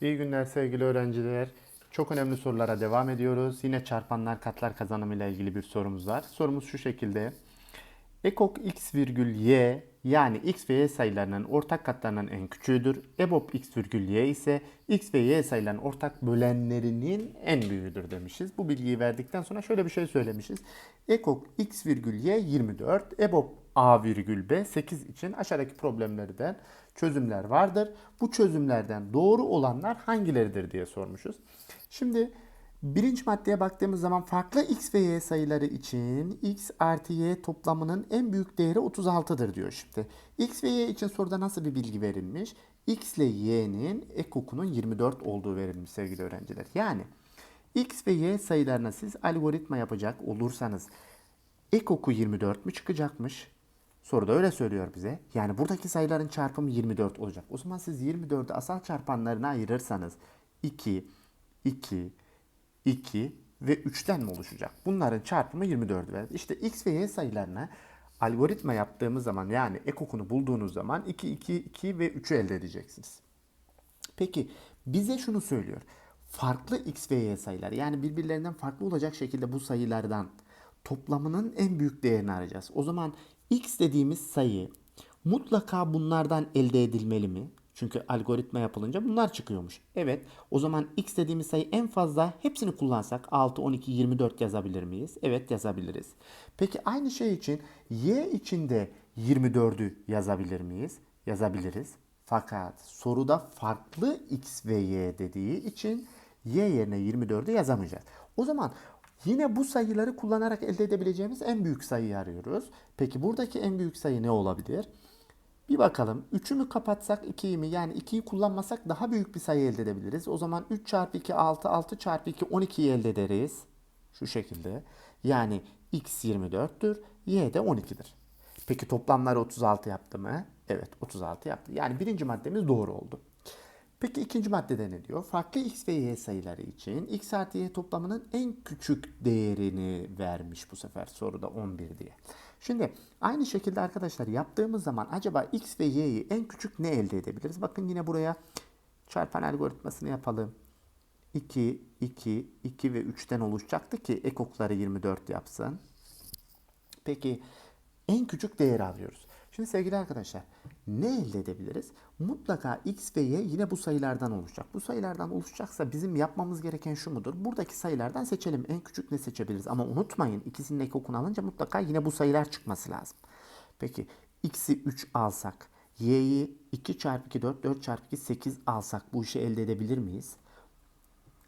İyi günler sevgili öğrenciler. Çok önemli sorulara devam ediyoruz. Yine çarpanlar katlar kazanımı ile ilgili bir sorumuz var. Sorumuz şu şekilde. Ekok x virgül y yani x ve y sayılarının ortak katlarının en küçüğüdür. EBOB x virgül y ise x ve y sayılarının ortak bölenlerinin en büyüğüdür demişiz. Bu bilgiyi verdikten sonra şöyle bir şey söylemişiz. Ekok x virgül y 24, EBOB a virgül b 8 için aşağıdaki problemlerden çözümler vardır. Bu çözümlerden doğru olanlar hangileridir diye sormuşuz. Şimdi Birinci maddeye baktığımız zaman farklı x ve y sayıları için x artı y toplamının en büyük değeri 36'dır diyor şimdi. x ve y için soruda nasıl bir bilgi verilmiş? x ile y'nin ekokunun 24 olduğu verilmiş sevgili öğrenciler. Yani x ve y sayılarına siz algoritma yapacak olursanız ekoku 24 mü çıkacakmış? Soruda öyle söylüyor bize. Yani buradaki sayıların çarpımı 24 olacak. O zaman siz 24'ü asal çarpanlarına ayırırsanız 2, 2, 2 ve 3'ten mi oluşacak? Bunların çarpımı 24 verir. İşte x ve y sayılarına algoritma yaptığımız zaman yani ekokunu bulduğunuz zaman 2, 2, 2 ve 3'ü elde edeceksiniz. Peki bize şunu söylüyor. Farklı x ve y sayıları yani birbirlerinden farklı olacak şekilde bu sayılardan toplamının en büyük değerini arayacağız. O zaman x dediğimiz sayı mutlaka bunlardan elde edilmeli mi? Çünkü algoritma yapılınca bunlar çıkıyormuş. Evet o zaman x dediğimiz sayı en fazla hepsini kullansak 6, 12, 24 yazabilir miyiz? Evet yazabiliriz. Peki aynı şey için y için de 24'ü yazabilir miyiz? Yazabiliriz. Fakat soruda farklı x ve y dediği için y yerine 24'ü yazamayacağız. O zaman yine bu sayıları kullanarak elde edebileceğimiz en büyük sayıyı arıyoruz. Peki buradaki en büyük sayı ne olabilir? Bir bakalım 3'ü mü kapatsak 2'yi mi? Yani 2'yi kullanmasak daha büyük bir sayı elde edebiliriz. O zaman 3 çarpı 2 6, 6 çarpı 2 12'yi elde ederiz. Şu şekilde. Yani x 24'tür, y de 12'dir. Peki toplamları 36 yaptı mı? Evet 36 yaptı. Yani birinci maddemiz doğru oldu. Peki ikinci maddede ne diyor? Farklı x ve y sayıları için x artı y toplamının en küçük değerini vermiş bu sefer soruda 11 diye. Şimdi aynı şekilde arkadaşlar yaptığımız zaman acaba x ve y'yi en küçük ne elde edebiliriz? Bakın yine buraya çarpan algoritmasını yapalım. 2, 2, 2 ve 3'ten oluşacaktı ki ekokları 24 yapsın. Peki en küçük değeri arıyoruz. Şimdi sevgili arkadaşlar ne elde edebiliriz? Mutlaka x ve y yine bu sayılardan oluşacak. Bu sayılardan oluşacaksa bizim yapmamız gereken şu mudur? Buradaki sayılardan seçelim. En küçük ne seçebiliriz? Ama unutmayın ikisinin ekokunu alınca mutlaka yine bu sayılar çıkması lazım. Peki x'i 3 alsak, y'yi 2 çarpı 2 4, 4 çarpı 2 8 alsak bu işi elde edebilir miyiz?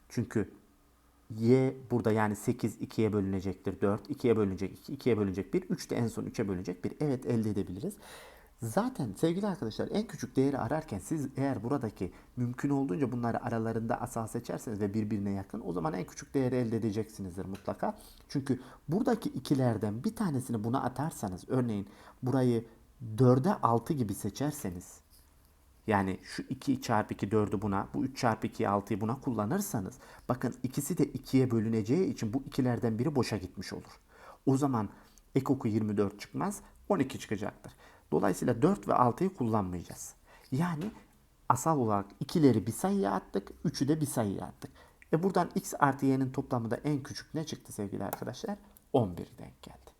Çünkü y burada yani 8 2'ye bölünecektir 4, 2'ye bölünecek 2, 2'ye bölünecek 1, 3 de en son 3'e bölünecek 1. Evet elde edebiliriz. Zaten sevgili arkadaşlar en küçük değeri ararken siz eğer buradaki mümkün olduğunca bunları aralarında asal seçerseniz ve birbirine yakın o zaman en küçük değeri elde edeceksinizdir mutlaka. Çünkü buradaki ikilerden bir tanesini buna atarsanız örneğin burayı 4'e 6 gibi seçerseniz yani şu 2 çarpı 2 4'ü buna, bu 3 çarpı 2 6'yı buna kullanırsanız bakın ikisi de 2'ye bölüneceği için bu ikilerden biri boşa gitmiş olur. O zaman ekoku 24 çıkmaz 12 çıkacaktır. Dolayısıyla 4 ve 6'yı kullanmayacağız. Yani asal olarak ikileri bir sayıya attık, 3'ü de bir sayıya attık. E buradan x artı y'nin toplamı da en küçük ne çıktı sevgili arkadaşlar? 11 denk geldi.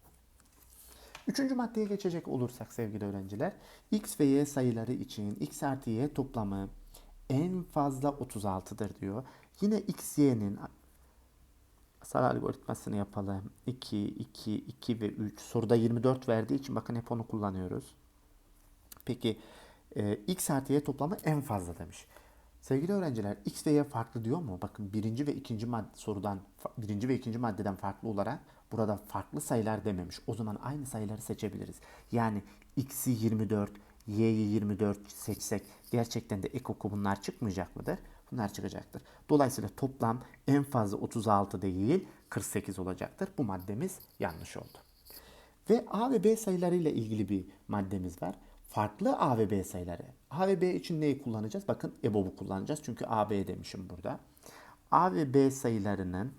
Üçüncü maddeye geçecek olursak sevgili öğrenciler, x ve y sayıları için x artı y toplamı en fazla 36'dır diyor. Yine x, y'nin asal algoritmasını yapalım. 2, 2, 2 ve 3. Soruda 24 verdiği için bakın hep onu kullanıyoruz. Peki e, x artı y toplamı en fazla demiş. Sevgili öğrenciler x ve y farklı diyor mu? Bakın birinci ve ikinci madde sorudan birinci ve ikinci maddeden farklı olarak burada farklı sayılar dememiş. O zaman aynı sayıları seçebiliriz. Yani x'i 24, y'yi 24 seçsek gerçekten de ekoku bunlar çıkmayacak mıdır? Bunlar çıkacaktır. Dolayısıyla toplam en fazla 36 değil 48 olacaktır. Bu maddemiz yanlış oldu. Ve A ve B sayıları ile ilgili bir maddemiz var. Farklı A ve B sayıları. A ve B için neyi kullanacağız? Bakın EBOB'u kullanacağız. Çünkü A, B demişim burada. A ve B sayılarının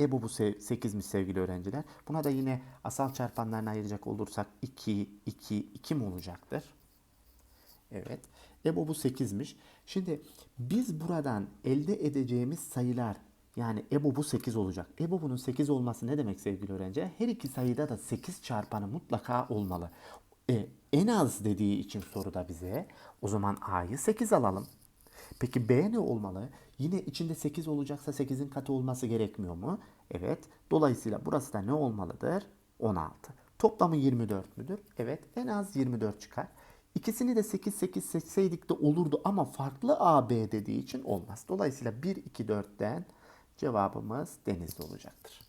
EBOB'u 8'miş sevgili öğrenciler. Buna da yine asal çarpanlarına ayıracak olursak 2, 2, 2 mi olacaktır? Evet. EBOB'u 8'miş. Şimdi biz buradan elde edeceğimiz sayılar yani EBOB'u 8 olacak. EBOB'unun 8 olması ne demek sevgili öğrenciler? Her iki sayıda da 8 çarpanı mutlaka olmalı. E, en az dediği için soruda bize o zaman A'yı 8 alalım. Peki B ne olmalı? Yine içinde 8 olacaksa 8'in katı olması gerekmiyor mu? Evet. Dolayısıyla burası da ne olmalıdır? 16. Toplamı 24 müdür? Evet. En az 24 çıkar. İkisini de 8 8 seçseydik de olurdu ama farklı A, B dediği için olmaz. Dolayısıyla 1, 2, 4'ten cevabımız denizli olacaktır.